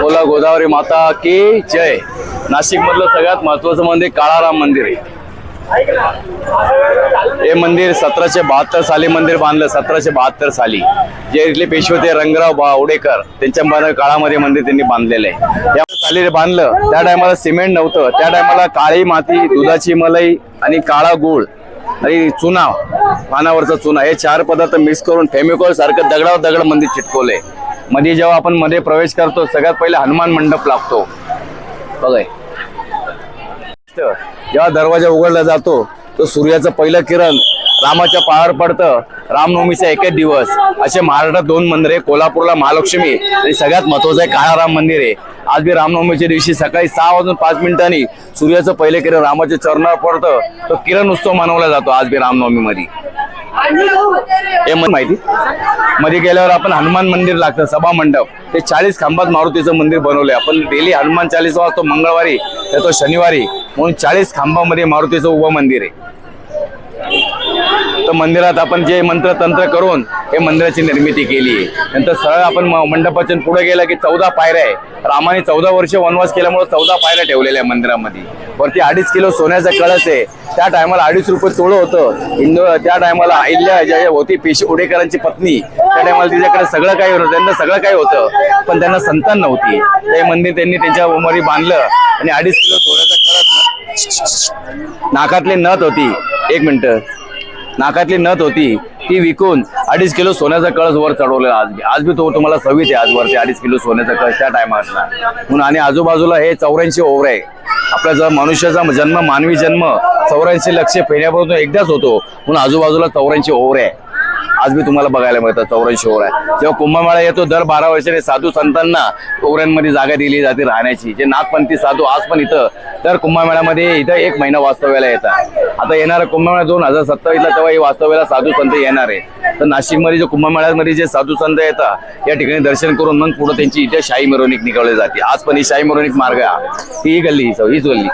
बोला गोदावरी माता की जय. नाशिक मधलं सगळ्यात महत्वाचं मंदिर काळाराम मंदिर आहे. हे मंदिर सतराशे बहात्तर साली मंदिर बांधलं सतराशे बहात्तर साली. जे इथले पेशवे ते रंगराव बावडेकर त्यांच्या बा- काळामध्ये मंदिर त्यांनी बांधलेलं आहे. या साली बांधलं त्या टायमाला सिमेंट नव्हतं. त्या टायमाला काळी माती दुधाची मलई आणि काळा गुळ आणि चुना पानावरचा चुना. हे चार पदार्थ मिक्स करून फेमिकॉल सारखं दगडावर दगड मंदिर चिटकवलंय. मध्ये जेव्हा आपण मध्ये प्रवेश करतो सगळ्यात पहिले हनुमान मंडप लागतो. बघाय जेव्हा दरवाजा उघडला जातो तो सूर्याचं पहिलं किरण रामाच्या पायावर पडतं. रामनवमीचा एकच दिवस. असे महाराष्ट्रात दोन मंदिर आहे कोल्हापूरला महालक्ष्मी आणि सगळ्यात महत्वाचं आहे काळाराम मंदिर आहे. आज बी रामनवमीच्या दिवशी सकाळी सहा वाजून पाच मिनिटांनी सूर्याचं पहिलं किरण रामाच्या चरणावर पडतं. तो किरण उत्सव मनवला जातो आज बी रामनवमी मध्ये हे माहिती? मध्ये गेल्यावर आपण हनुमान मंदिर लागतं सभा मंडप. ते चाळीस खांबात मारुतीचं मंदिर बनवलंय. आपण डेली हनुमान चाळीस वाजतो मंगळवारी तर शनिवारी. म्हणून चाळीस खांबामध्ये मारुतीचं उभं मंदिर आहे. तर मंदिरात आपण जे मंत्र तंत्र करून हे मंदिराची निर्मिती केली. आहे नंतर सरळ आपण म- मंडपाच्या पुढे गेला की चौदा पायऱ्या आहे. रामाने चौदा वर्ष वनवास केल्यामुळे चौदा पायऱ्या ठेवलेल्या आहे मंदिरामध्ये. वरती अडीच किलो सोन्याचा कळस आहे. त्या टायमाला अडीच रुपये तोळं होतं. हिंदू त्या टायमाला अहिल्या ज्या होती पेशी उडेकरांची पत्नी त्या टायमाला तिच्याकडे सगळं काही होतं. त्यांना सगळं काही होतं. पण त्यांना संतान नव्हती. ते मंदिर त्यांनी त्यांच्या उमरी बांधलं आणि अडीच किलो सोन्याचा कळस नाकातली नथ होती. एक मिनटं. नाकातली नथ होती ती विकून अडीच किलो सोन्याचा कळस वर चढवलेला आज आज बी तो तुम्हाला सव्वीस आहे आज अडीच किलो सोन्याचा कळस त्या टायमातला म्हणून आणि आजूबाजूला हे चौऱ्याऐंशी ओव्हर आहे. आपला जर मनुष्याचा जन्म मानवी जन्म चौऱ्याऐंशी लक्ष फेऱ्यापर्यंत एकदाच होतो. म्हणून आजूबाजूला चौऱ्याऐंशी ओव्हर आहे. आज मी तुम्हाला बघायला मिळतं चौऱ्याऐंशी ओव्हर आहे. जेव्हा कुंभमेळा येतो दर बारा वर्षाने साधू संतांना ओवऱ्यांमध्ये जागा दिली जाते राहण्याची. जे नागपंथी साधू आज पण इथं तर कुंभमेळ्यामध्ये इथं एक महिना वास्तव्याला येतात. आता येणारा कुंभमेळा दोन हजार सत्तावीसला तेव्हा ही वास्तव्याला साधू संत येणार आहे. तर नाशिकमध्ये जे कुंभमेळ्यामध्ये जे साधू संत येतात या ठिकाणी दर्शन करून मग पुढे त्यांची इथे शाही मिरवणूक निघवली जाते. आज पण ही शाही मिरवणूक मार्ग आहे. ही गल्ली हीच गल्ली.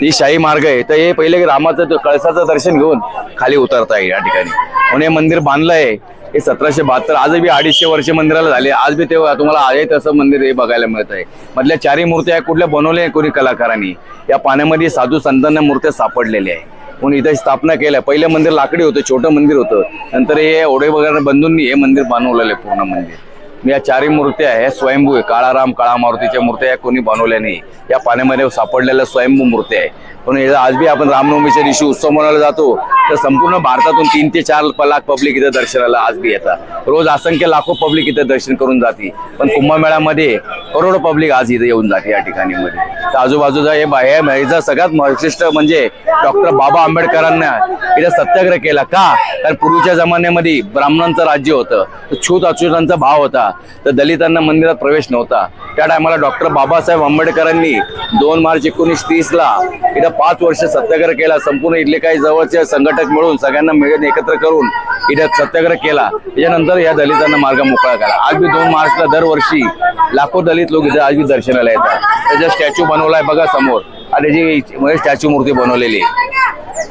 ही शाही मार्ग आहे. तर हे पहिले रामाचं ते कळसाचं दर्शन घेऊन खाली उतरता आहे या ठिकाणी. म्हणून हे मंदिर बांधलं आहे. हे सतराशे बहात्तर आज बी अडीचशे वर्ष मंदिराला झाले. आज बी तेव्हा तुम्हाला आहे तसं मंदिर हे बघायला मिळत आहे. मधल्या चारही मूर्त्या आहे कुठल्या बनवल्या आहे कोणी कलाकारांनी? या पाण्यामध्ये साधू संतांना मूर्त्या सापडलेल्या आहे म्हणून इथे स्थापना केल्या. पहिलं मंदिर लाकडी होतं छोटं मंदिर होतं. नंतर हे ओढे वगैरे बंधूंनी हे मंदिर बनवलेलं आहे पूर्ण मंदिर. या चारही मूर्त्या ह्या स्वयंभू आहे. काळाराम काळा मारुतीच्या मूर्त्या या कोणी बनवल्या नाही या पाण्यामध्ये सापडलेल्या स्वयंभू मूर्त्या आहे. पण आज बी आपण रामनवमीच्या दिवशी उत्सव मनवला जातो तर संपूर्ण भारतातून तीन ते चार लाख पब्लिक इथं दर्शनाला आज बी येतात. रोज असंख्य लाखो पब्लिक इथं दर्शन करून जाते. पण कुंभमेळ्यामध्ये करोडो पब्लिक आज इथं येऊन जाते या ठिकाणी मध्ये तर आजूबाजूचा हे बा- ह्याचा सगळ्यात वैशिष्ट्य म्हणजे डॉक्टर बाबा आंबेडकरांना इथे सत्याग्रह केला. का? कारण पूर्वीच्या जमान्यामध्ये ब्राह्मणांचं राज्य होतं. छूत अछूतांचा भाव होता. तर दलितांना मंदिरात प्रवेश नव्हता. त्या टायमाला डॉक्टर बाबासाहेब आंबेडकरांनी दोन मार्च एकोणीस तीस ला इथं पाच वर्ष सत्याग्रह केला. संपूर्ण इथले काही जवळचे संघटक मिळून सगळ्यांना मिळून एकत्र करून इथं सत्याग्रह केला. त्याच्यानंतर या दलितांना मार्ग मोकळा केला. आज मी दोन मार्चला दरवर्षी लाखो दलित लोक इथे आज बी दर्शनाला येतात. त्याचा स्टॅच्यू बनवलाय बघा समोर. आणि त्याची म्हणजे स्टॅच्यू मूर्ती बनवलेली आहे.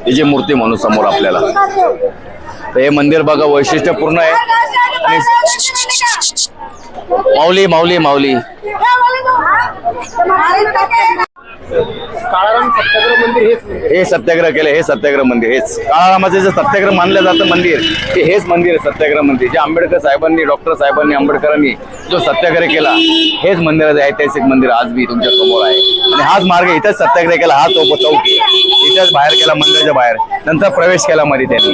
त्याची मूर्ती म्हणून समोर आपल्याला. तर हे मंदिर बघा वैशिष्ट्यपूर्ण आहे. आणि माऊली माऊली माऊली. काळाराम सत्याग्रह मंदिर हेच मंदिर हे सत्याग्रह केलं हे सत्याग्रह मंदिर हेच. काळारामाचे जे सत्याग्रह मानलं जातं मंदिर ते हेच मंदिर आहे सत्याग्रह मंदिर. जे आंबेडकर साहेबांनी डॉक्टर साहेबांनी आंबेडकरांनी जो सत्याग्रह केला हेच मंदिराचं ऐतिहासिक मंदिर आज बी तुमच्यासमोर आहे. आणि हाच मार्ग इथंच सत्याग्रह केला हा चौक चौकी इथंच बाहेर केला मंदिराच्या बाहेर. नंतर प्रवेश केला मध्ये त्यांनी.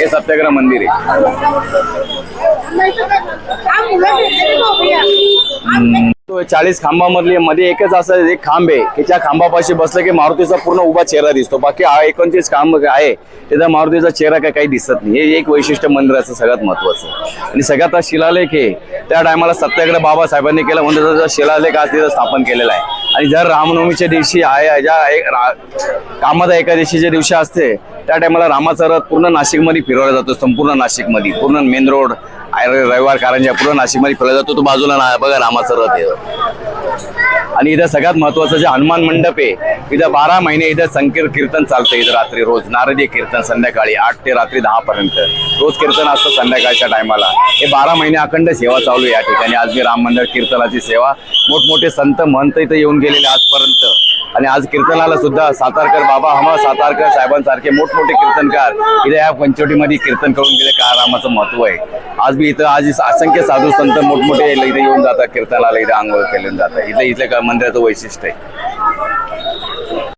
हे सत्याग्रह मंदिर आहे. चाळीस खांबामधली मध्ये एकच असं एक खांब आहे की त्या खांबापाशी बसलं की मारुतीचा पूर्ण उभा चेहरा दिसतो. बाकी हा एकोणतीस खांब आहे. त्याचा मारुतीचा चेहरा काय काही दिसत नाही. हे एक वैशिष्ट्य मंदिराचं सगळ्यात महत्वाचं आणि सगळ्यात हा शिलालेख आहे. त्या टायमाला सत्याग्रह बाबासाहेबांनी केला. म्हणून त्याचा शिलालेख आज तिथं स्थापन केलेला आहे. आणि जर रामनवमीच्या दिवशी आहे ज्या एक एकादशीच्या दिवशी असते त्या टायमाला रामाचा रथ पूर्ण नाशिकमध्ये फिरवला जातो संपूर्ण नाशिकमध्ये. पूर्ण मेन रोड रविवार कारंजा पूर्ण नाशिकमध्ये फिरवला जातो तो बाजूला ना बघा रामाचा रथ आहे. आणि इथं सगळ्यात महत्वाचं जे हनुमान मंडप आहे इथं बारा महिने इथं संकीर कीर्तन चालतं इथं रात्री रोज. नारदीय कीर्तन संध्याकाळी आठ ते रात्री दहा पर्यंत रोज कीर्तन असतं संध्याकाळच्या टायमाला. हे बारा महिने अखंड सेवा चालू आहे या ठिकाणी. आज मी राम मंदिर कीर्तनाची सेवा मोठमोठे संत महंत इथं येऊन गेलेले आजपर्यंत. आणि आज कीर्तनाला सुद्धा सातारकर बाबा हमा सातारकर साहेबांसारखे मोठमोठे कीर्तनकार इथे या पंचवटीमध्ये कीर्तन करून गेले. का महत्त्व आहे? आज बी इथं आज असंख्य साधू संत मोठमोठे इथे येऊन जातात कीर्तनाला इथे आंघोळ केले जातात इथं इथल्या मंदिराचं वैशिष्ट्य आहे.